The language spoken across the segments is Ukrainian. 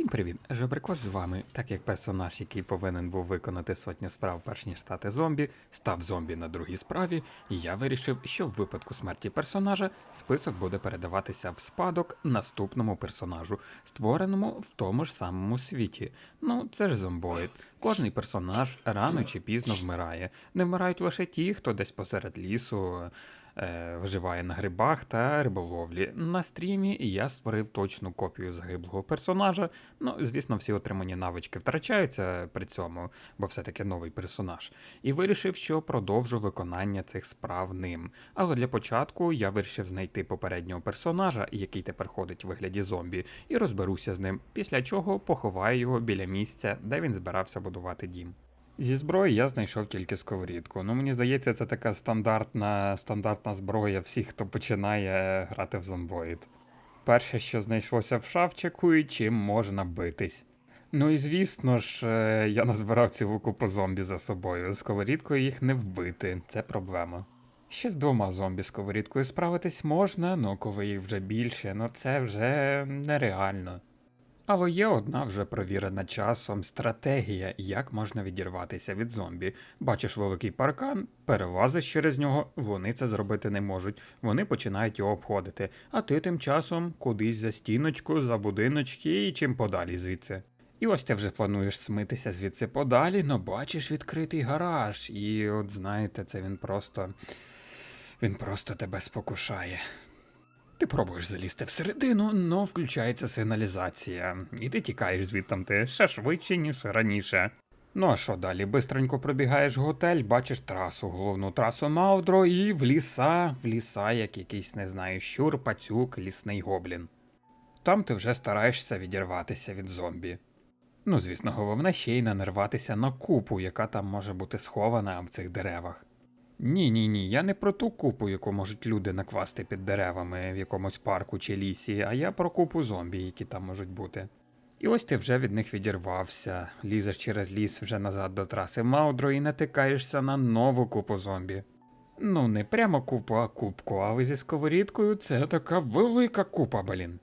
Усім привіт! Жебрикос з вами, так як персонаж, який повинен був виконати сотню справ перш ніж стати зомбі, став зомбі на другій справі, я вирішив, що в випадку смерті персонажа список буде передаватися в спадок наступному персонажу, створеному в тому ж самому світі. Ну, це ж зомбоїд. Кожний персонаж рано чи пізно вмирає. Не вмирають лише ті, хто десь посеред лісу е, вживає на грибах та риболовлі. На стрімі я створив точну копію загиблого персонажа. Ну, звісно, всі отримані навички втрачаються при цьому, бо все-таки новий персонаж. І вирішив, що продовжу виконання цих справ ним. Але для початку я вирішив знайти попереднього персонажа, який тепер ходить у вигляді зомбі, і розберуся з ним, після чого поховаю його біля місця, де він збирався будувати дім. Зі зброї я знайшов тільки сковорідку. Ну, мені здається, це така стандартна, стандартна зброя всіх, хто починає грати в зомбоїд. Перше, що знайшлося в шафчику, і чим можна битись. Ну і звісно ж, е, я назбирав цілу купу зомбі за собою. Сковорідкою їх не вбити, це проблема. Ще з двома зомбі сковорідкою справитись можна, ну коли їх вже більше, ну це вже нереально. Але є одна вже провірена часом стратегія, як можна відірватися від зомбі. Бачиш великий паркан, перелазиш через нього, вони це зробити не можуть. Вони починають його обходити, а ти тим часом кудись за стіночку, за будиночки і чим подалі звідси. І ось ти вже плануєш смитися звідси подалі, но бачиш відкритий гараж. І от знаєте, це він просто. Він просто тебе спокушає. Ти пробуєш залізти всередину, но включається сигналізація, і ти тікаєш звідтам ти ще швидше, ніж раніше. Ну а що далі? Бистренько пробігаєш готель, бачиш трасу, головну трасу Маудро і в ліса, в ліса, як якийсь, не знаю, щур, пацюк, лісний гоблін. Там ти вже стараєшся відірватися від зомбі. Ну, звісно, головне ще й не нарватися на купу, яка там може бути схована в цих деревах. Ні, ні, ні, я не про ту купу, яку можуть люди накласти під деревами в якомусь парку чи лісі, а я про купу зомбі, які там можуть бути. І ось ти вже від них відірвався, лізеш через ліс вже назад до траси Маудро і натикаєшся на нову купу зомбі. Ну, не прямо купу, а купку, але зі сковорідкою це така велика купа, блін.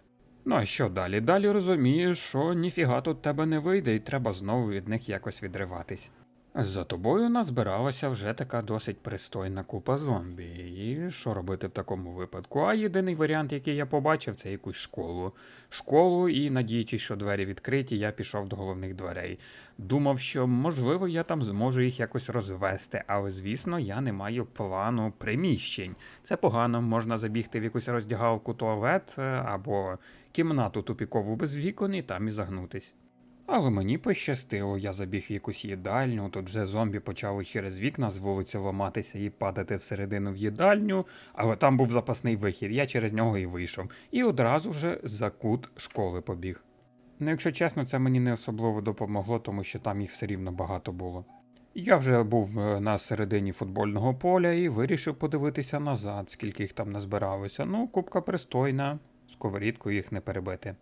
Ну а що далі? Далі розумієш, що ніфіга тут тебе не вийде, і треба знову від них якось відриватись. За тобою назбиралася вже така досить пристойна купа зомбі. І що робити в такому випадку? А єдиний варіант, який я побачив, це якусь школу. Школу, і надіючись, що двері відкриті, я пішов до головних дверей. Думав, що можливо я там зможу їх якось розвести, але звісно, я не маю плану приміщень. Це погано, можна забігти в якусь роздягалку туалет е, або кімнату тупікову без вікон і там і загнутись. Але мені пощастило, я забіг в якусь їдальню, тут вже зомбі почали через вікна з вулиці ламатися і падати всередину в їдальню, але там був запасний вихід, я через нього і вийшов. І одразу же за кут школи побіг. Ну, якщо чесно, це мені не особливо допомогло, тому що там їх все рівно багато було. Я вже був е, на середині футбольного поля і вирішив подивитися назад, скільки їх там назбиралося. Ну, кубка пристойна, сковорідкою їх не перебити.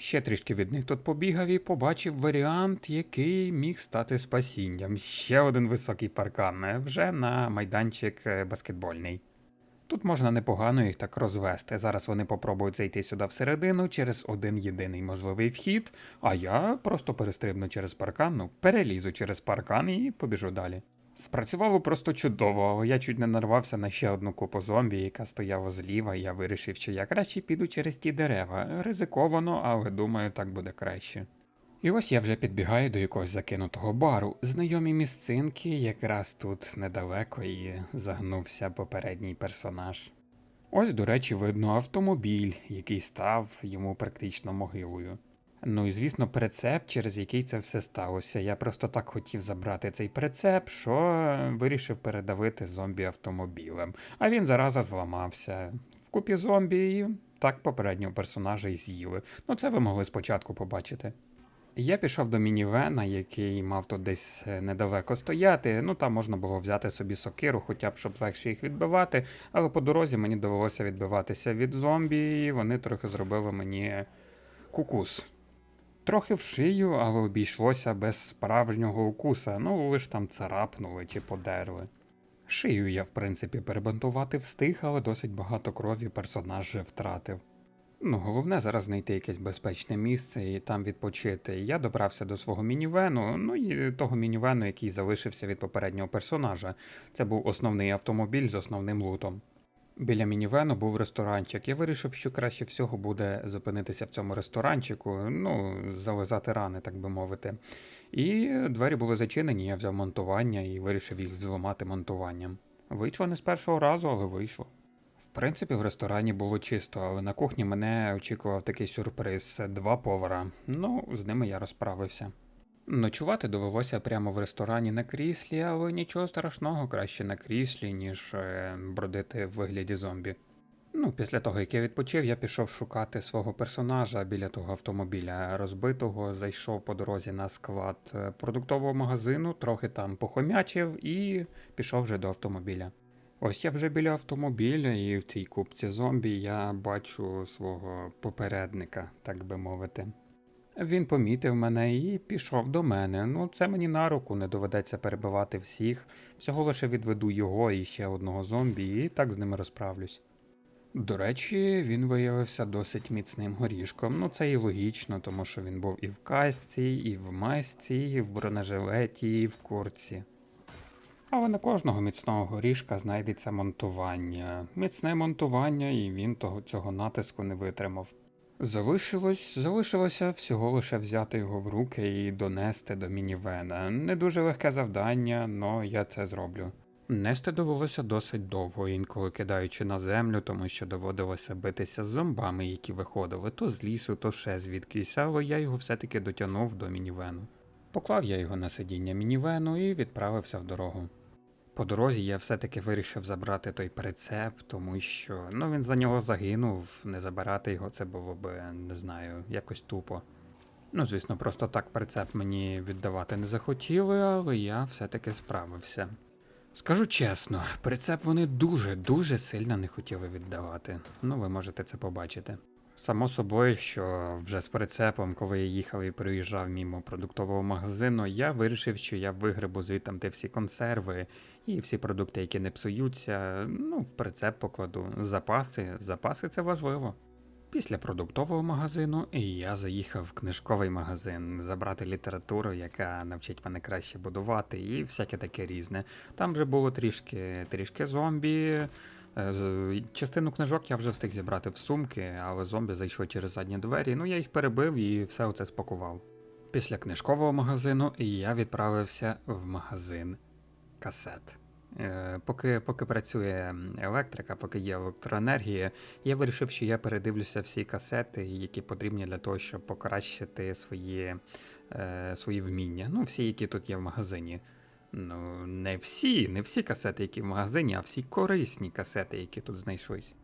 Ще трішки від них тут побігав і побачив варіант, який міг стати спасінням. Ще один високий паркан, е, вже на майданчик е, баскетбольний. Тут можна непогано їх так розвести. Зараз вони попробують зайти сюди всередину через один єдиний можливий вхід, а я просто перестрибну через паркан, ну, перелізу через паркан і побіжу далі. Спрацювало просто чудово, але я чуть не нарвався на ще одну купу зомбі, яка стояла зліва, і я вирішив, що я краще піду через ті дерева. Ризиковано, але думаю, так буде краще. І ось я вже підбігаю до якогось закинутого бару. Знайомі місцинки якраз тут недалеко і загнувся попередній персонаж. Ось, до речі, видно автомобіль, який став йому практично могилою. Ну і звісно, прицеп, через який це все сталося. Я просто так хотів забрати цей прицеп, що вирішив передавити зомбі автомобілем. А він зараза зламався. В купі зомбі і так попереднього персонажа і з'їли. Ну це ви могли спочатку побачити. Я пішов до мінівена, який мав тут десь е, недалеко стояти. Ну там можна було взяти собі сокиру, хоча б щоб легше їх відбивати. Але по дорозі мені довелося відбиватися від зомбі, і вони трохи зробили мені кукус. Трохи в шию, але обійшлося без справжнього укуса, ну лиш там царапнули чи подерли. Шию я, в принципі, перебинтувати встиг, але досить багато крові персонаж вже втратив. Ну, головне зараз знайти якесь безпечне місце і там відпочити. Я добрався до свого мінівену, ну і того мінівену, який залишився від попереднього персонажа. Це був основний автомобіль з основним лутом. Біля мінівену був ресторанчик. Я вирішив, що краще всього буде зупинитися в цьому ресторанчику, ну, зализати рани, так би мовити. І двері були зачинені, я взяв монтування і вирішив їх взламати монтуванням. Вийшло не з першого разу, але вийшло. В принципі, в ресторані було чисто, але на кухні мене очікував такий сюрприз два повара. Ну, з ними я розправився. Ночувати довелося прямо в ресторані на кріслі, але нічого страшного, краще на кріслі, ніж е, бродити в вигляді зомбі. Ну, після того, як я відпочив, я пішов шукати свого персонажа біля того автомобіля розбитого, зайшов по дорозі на склад е, продуктового магазину, трохи там похомячив і пішов вже до автомобіля. Ось я вже біля автомобіля, і в цій купці зомбі я бачу свого попередника, так би мовити. Він помітив мене і пішов до мене. Ну, це мені на руку, не доведеться перебивати всіх. Всього лише відведу його і ще одного зомбі, і так з ними розправлюсь. До речі, він виявився досить міцним горішком. Ну, це і логічно, тому що він був і в касці, і в масці, і в бронежилеті, і в курці. Але на кожного міцного горішка знайдеться монтування. Міцне монтування, і він того, цього натиску не витримав. Залишилось, залишилося всього лише взяти його в руки і донести до мінівена. Не дуже легке завдання, але я це зроблю. Нести довелося досить довго, інколи кидаючи на землю, тому що доводилося битися з зомбами, які виходили то з лісу, то ще звідкись, але я його все-таки дотягнув до мінівену. Поклав я його на сидіння мінівену і відправився в дорогу. По дорозі я все-таки вирішив забрати той прицеп, тому що ну він за нього загинув. Не забирати його це було б, не знаю, якось тупо. Ну, звісно, просто так прицеп мені віддавати не захотіли, але я все-таки справився. Скажу чесно, прицеп вони дуже-дуже сильно не хотіли віддавати. Ну, ви можете це побачити. Само собою, що вже з прицепом, коли я їхав і приїжджав мімо продуктового магазину, я вирішив, що я вигребу звідти всі консерви і всі продукти, які не псуються, ну, в прицеп покладу. Запаси, запаси це важливо. Після продуктового магазину я заїхав в книжковий магазин забрати літературу, яка навчить мене краще будувати, і всяке таке різне. Там вже було трішки, трішки зомбі. Е, Частину книжок я вже встиг зібрати в сумки, але зомбі зайшли через задні двері. Ну я їх перебив і все оце спакував. Після книжкового магазину я відправився в магазин касет. Е, Поки, поки працює електрика, поки є електроенергія, я вирішив, що я передивлюся всі касети, які потрібні для того, щоб покращити свої, е, свої вміння. Ну, всі, які тут є в магазині. Ну, не всі, не всі касети, які в магазині, а всі корисні касети, які тут знайшлись.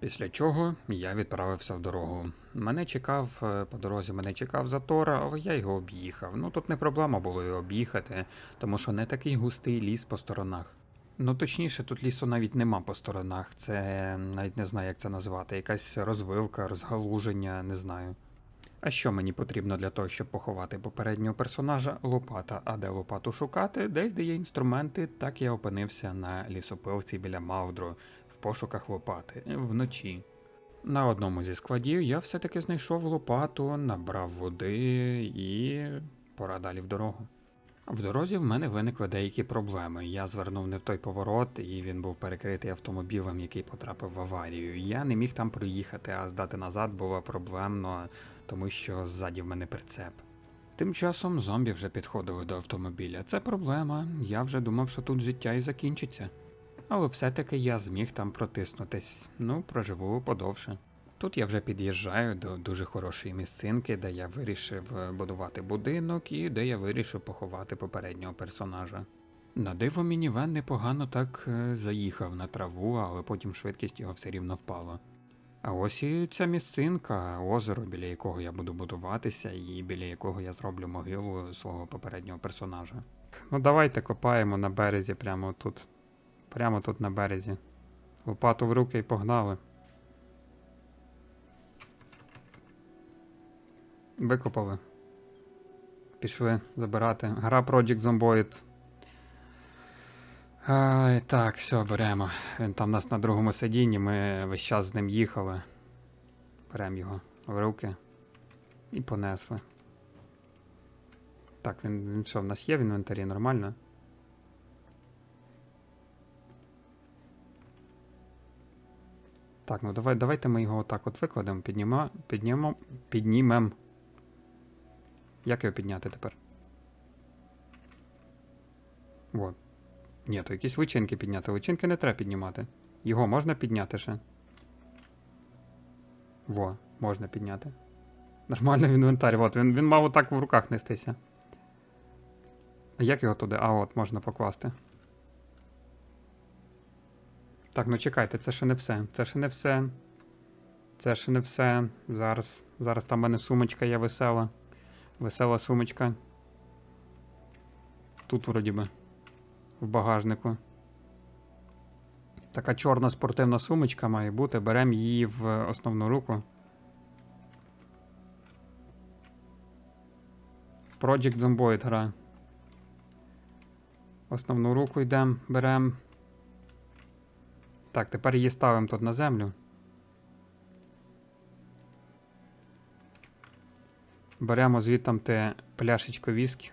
Після чого я відправився в дорогу. Мене чекав е, по дорозі, мене чекав затор, але я його об'їхав. Ну тут не проблема було його об'їхати, тому що не такий густий ліс по сторонах. Ну точніше, тут лісу навіть нема по сторонах. Це навіть не знаю, як це назвати. Якась розвилка, розгалуження, не знаю. А що мені потрібно для того, щоб поховати попереднього персонажа? Лопата. А де лопату шукати? Десь де є інструменти, так я опинився на лісопилці біля Малдру в пошуках лопати вночі. На одному зі складів я все-таки знайшов лопату, набрав води і пора далі в дорогу. В дорозі в мене виникли деякі проблеми. Я звернув не в той поворот, і він був перекритий автомобілем, який потрапив в аварію. Я не міг там проїхати, а здати назад було проблемно, тому що ззаді в мене прицеп. Тим часом зомбі вже підходили до автомобіля. Це проблема. Я вже думав, що тут життя і закінчиться. Але все-таки я зміг там протиснутись. Ну, проживу подовше. Тут я вже під'їжджаю до дуже хорошої місцинки, де я вирішив е, будувати будинок і де я вирішив поховати попереднього персонажа. На диво мінівен непогано так е, заїхав на траву, але потім швидкість його все рівно впала. А ось і ця місцинка, озеро, біля якого я буду будуватися, і біля якого я зроблю могилу свого попереднього персонажа. Ну давайте копаємо на березі прямо тут. Прямо тут на березі. Лопату в руки і погнали. Викопали. Пішли забирати. Гра Project Zomboid. Ай, так, все, беремо. Він там у нас на другому сидінні, ми весь час з ним їхали. Беремо його в руки і понесли. Так, він, він що, в нас є в інвентарі нормально? Так, ну давай, давайте ми його отак от викладемо, піднімо, піднімо, піднімем. Як його підняти тепер? От. Ні, то якісь личинки підняти. Личинки не треба піднімати. Його можна підняти ще. Во, можна підняти. Нормально в інвентарі. От, він, він мав отак в руках нестися. А як його туди? А от, можна покласти. Так, ну чекайте, це ще не все. Це ще не все. Це ще не все. Зараз. Зараз там в мене сумочка є весела. Весела сумочка. Тут вроді би. В багажнику. Така чорна спортивна сумочка має бути. Беремо її в основну руку. Project Zomboid гра. Основну руку йдемо, беремо. Так, тепер її ставимо тут на землю. Беремо звідтам те пляшечко віскі.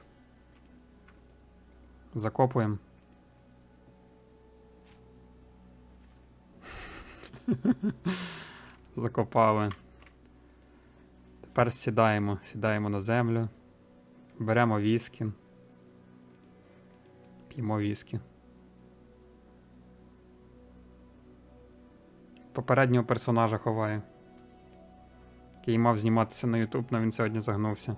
Закопуємо. Закопали. Тепер сідаємо, сідаємо на землю. Беремо віскі. П'ємо віскі. Попереднього персонажа ховаю. Який мав зніматися на YouTube, але він сьогодні загнувся.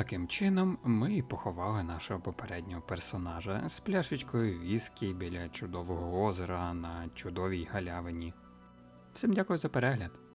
Таким чином, ми і поховали нашого попереднього персонажа з пляшечкою віскі біля чудового озера на чудовій галявині. Всім дякую за перегляд.